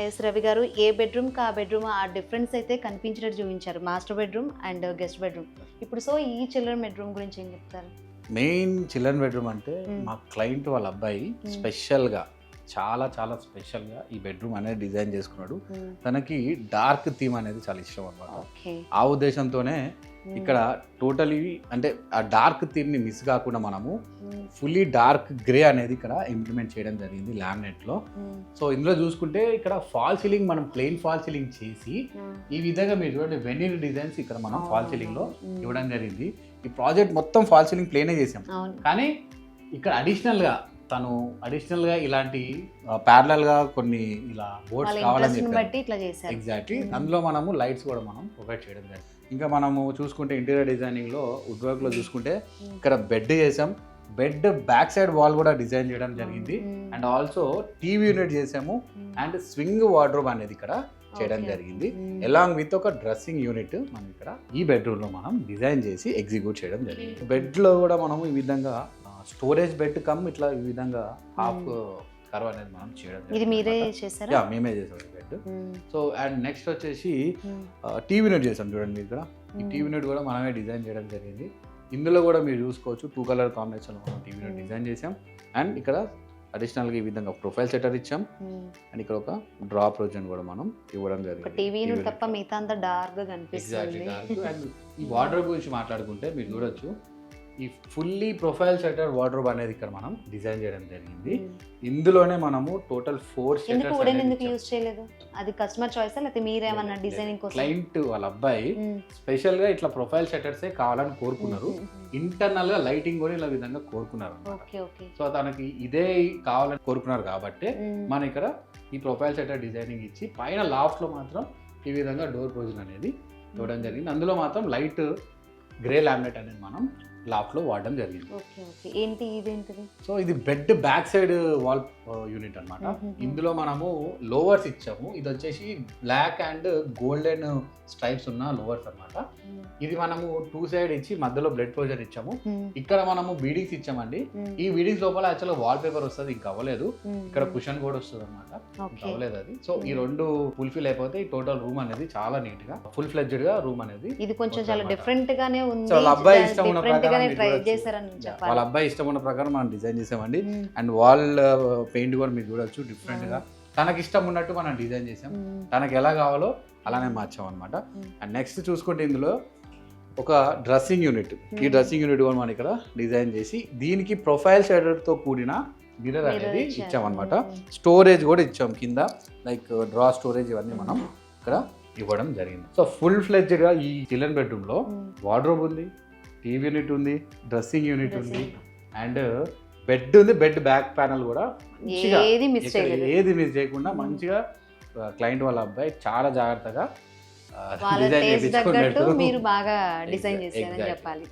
Yes Ravi గారు ఏ bedroom కా బెడ్రూమ్ ఆ డిఫరెన్స్ అయితే కనిపించినట్టు చూపించారు master bedroom and guest bedroom ఇప్పుడు సో ఈ చిల్డ్రన్ బెడ్రూమ్ గురించి ఏం చెప్తారు మెయిన్ చిల్డ్రన్ బెడ్రూమ్ అంటే. మా క్లయింట్ వాళ్ళ అబ్బాయి. స్పెషల్గా చాలా చాలా స్పెషల్గా ఈ బెడ్రూమ్ అనేది డిజైన్ చేసుకున్నాడు. తనకి డార్క్ థీమ్ అనేది చాలా ఇష్టం అనమాట ఆ ఉద్దేశంతోనే. ఇక్కడ టోటలీ అంటే ఆ డార్క్ థీమ్ని మిస్ కాకుండా మనము ఫుల్లీ డార్క్ గ్రే అనేది ఇక్కడ ఇంప్లిమెంట్ చేయడం జరిగింది లామినేట్లో సో ఇందులో చూసుకుంటే ఇక్కడ ఫాల్ సీలింగ్ మనం ప్లెయిన్ ఫాల్ సీలింగ్ చేసి ఈ విధంగా మీరు చూడండి వెనీర్ డిజైన్స్ ఇక్కడ మనం ఫాల్ సీలింగ్లో ఇవ్వడం జరిగింది. ఈ ప్రాజెక్ట్ మొత్తం ఫాల్ సీలింగ్ ప్లేనే చేసాం. కానీ ఇక్కడ అడిషనల్గా తను అడిషనల్గా ఇలాంటి ప్యారలల్గా కొన్ని ఇలా బోర్డ్స్ కావాలని ఇంట్రెస్ట్ చెప్పారు బట్టి ఇట్లా చేశారు ఎగ్జాక్ట్లీ Mm. అందులో మనము లైట్స్ కూడా మనం ప్రొవైడ్ చేయడం జరిగింది ఇంకా మనము చూసుకుంటే ఇంటీరియర్ డిజైనింగ్లో వుడ్ వర్క్లో చూసుకుంటే Mm. ఇక్కడ బెడ్ చేసాం బెడ్ బ్యాక్ సైడ్ వాల్ కూడా డిజైన్ చేయడం జరిగింది. అండ్ ఆల్సో టీవీ యూనిట్ చేసాము. అండ్ స్వింగ్ వార్డ్రోబ్ అనేది ఇక్కడ చేయడం. జరిగింది. ఎలాంగ్ విత్ ఒక డ్రెస్సింగ్ యూనిట్ మనం ఇక్కడ ఈ బెడ్రూమ్లో మనం డిజైన్ చేసి ఎగ్జిక్యూట్ చేయడం జరిగింది బెడ్లో కూడా మనము ఈ విధంగా స్టోరేజ్ బెడ్ కమ్ ఇట్లా ఈ విధంగా హాఫ్ కర్వ్ అనేది మనం చేయడం ఇది మీరే జరిగింది చేశారా యా మేమే చేసాం బెడ్. సో అండ్ నెక్స్ట్ వచ్చేసి. టీవీ యూనిట్ చేసాం చూడండి మీరు ఇక్కడ ఈ. టీవీ యూనిట్ కూడా మనమే డిజైన్ చేయడం జరిగింది ఇందులో కూడా మీరు చూసుకోవచ్చు టూ కలర్ కాంబినేషన్ మనం టీవీ Mm. డిజైన్ చేసాం అండ్ ఇక్కడ అడిషనల్గా ఈ విధంగా ప్రొఫైల్ సెటర్ ఇచ్చాం. అండ్ ఇక్కడ ఒక డ్రాప్ రోజన్ కూడా మనం ఇవ్వడం జరిగింది టీవీ తప్ప. మిగతా అంతా డార్క్గా ఎగ్జాక్ట్లీ కనిపిస్తుంది అండ్ ఈ వార్డ్రోబ్ గురించి మాట్లాడుకుంటే మీరు చూడొచ్చు ఈ ఫుల్లీ ప్రొఫైల్ సెటర్ వార్డ్రోబ్ అనేది ఇక్కడ మనం డిజైన్ చేయడం జరిగింది. ఇందులోనే మనము టోటల్ ఫోర్ ఎందుకు యూజ్ చేయలేదు? అది కస్టమర్ చాయిస్ లేకపోతే మీరేమన్నా డిజైనింగ్ కోసం? క్లయింట్ వాళ్ళ అబ్బాయి. స్పెషల్గా ఇట్లా ప్రొఫైల్ సెటర్సే కావాలని కోరుకున్నారు. ఇంటర్నల్గా లైటింగ్ కూడా ఇలా విధంగా కోరుకున్నారు సో తనకి ఇదే కావాలని కోరుకున్నారు కాబట్టి. మనం ఇక్కడ ఈ ప్రొఫైల్ సెటర్ డిజైనింగ్ ఇచ్చి పైన లాఫ్ట్లో మాత్రం ఈ విధంగా డోర్ ప్రొవిజన్ అనేది ఇవ్వడం జరిగింది. అందులో మాత్రం లైట్ గ్రే లామినేట్ అనేది మనం లాఫ్ట్లో వాడడం జరిగింది ఏంటి ఇదేంటిది సో ఇది bed back side wall unit అన్నమాట Mhm. ఇందులో మనము లోవర్స్ ఇచ్చాము ఇది వచ్చేసి బ్లాక్ అండ్ గోల్డెన్ స్ట్రైప్స్ ఉన్న లోవర్స్ అన్నమాట Mm. ఇది మనము టూ సైడ్ ఇచ్చి మధ్యలో బ్లడ్ ప్రొవిజన్ ఇచ్చాము. ఇక్కడ మనము బీడింగ్స్ ఇచ్చామండి. ఈ బీడింగ్స్ లోపల యాక్చువల్గా వాల్ పేపర్ వస్తుంది ఇంకా అవ్వలేదు. ఇక్కడ కుషన్ కూడా వస్తుంది అనమాట అవ్వలేదు అది సో ఈ. రెండు ఫుల్ఫిల్ అయిపోతే ఈ టోటల్ రూమ్ అనేది చాలా నీట్గా ఫుల్ ఫ్లెడ్జ్డ్గా రూమ్ అనేది ఇది కొంచెం చాలా. డిఫరెంట్ గానే ఉంది అబ్బాయి ఇష్టం ఉన్న ట్రై వాళ్ళ అబ్బాయి ఇష్టం ఉన్న ప్రకారం మనం డిజైన్ చేసామండి. అండ్ వాల్ పెయింట్ కూడా మీరు చూడొచ్చు డిఫరెంట్గా తనకి ఇష్టం ఉన్నట్టు మనం డిజైన్ చేసాం. తనకి ఎలా కావాలో అలానే మార్చాం అనమాట. అండ్ నెక్స్ట్ చూసుకుంటే ఇందులో ఒక డ్రెస్సింగ్ యూనిట్ ఈ. డ్రెస్సింగ్ యూనిట్ కూడా మనం ఇక్కడ డిజైన్ చేసి దీనికి ప్రొఫైల్తో కూడిన మిర్రర్ అనేది. ఇచ్చామన్నమాట. స్టోరేజ్ కూడా ఇచ్చాం కింద లైక్ డ్రా స్టోరేజ్ ఇవన్నీ మనం ఇక్కడ ఇవ్వడం జరిగింది సో ఫుల్గా ఈ చిల్డ్రన్ బెడ్రూమ్లో Mm. వార్డ్రోబ్ ఉంది టీవీ యూనిట్ ఉంది డ్రెస్సింగ్ యూనిట్ ఉంది. అండ్ బెడ్ ఉంది బెడ్ బ్యాక్ ప్యానల్ కూడా మంచిగా ఏది మిస్ ఏది మిస్ చేయకుండా. మంచిగా క్లయింట్ వాళ్ళ అబ్బాయి చాలా జాగ్రత్తగా డిజైన్ మీరు బాగా డిజైన్ చేశారని. చెప్పాలి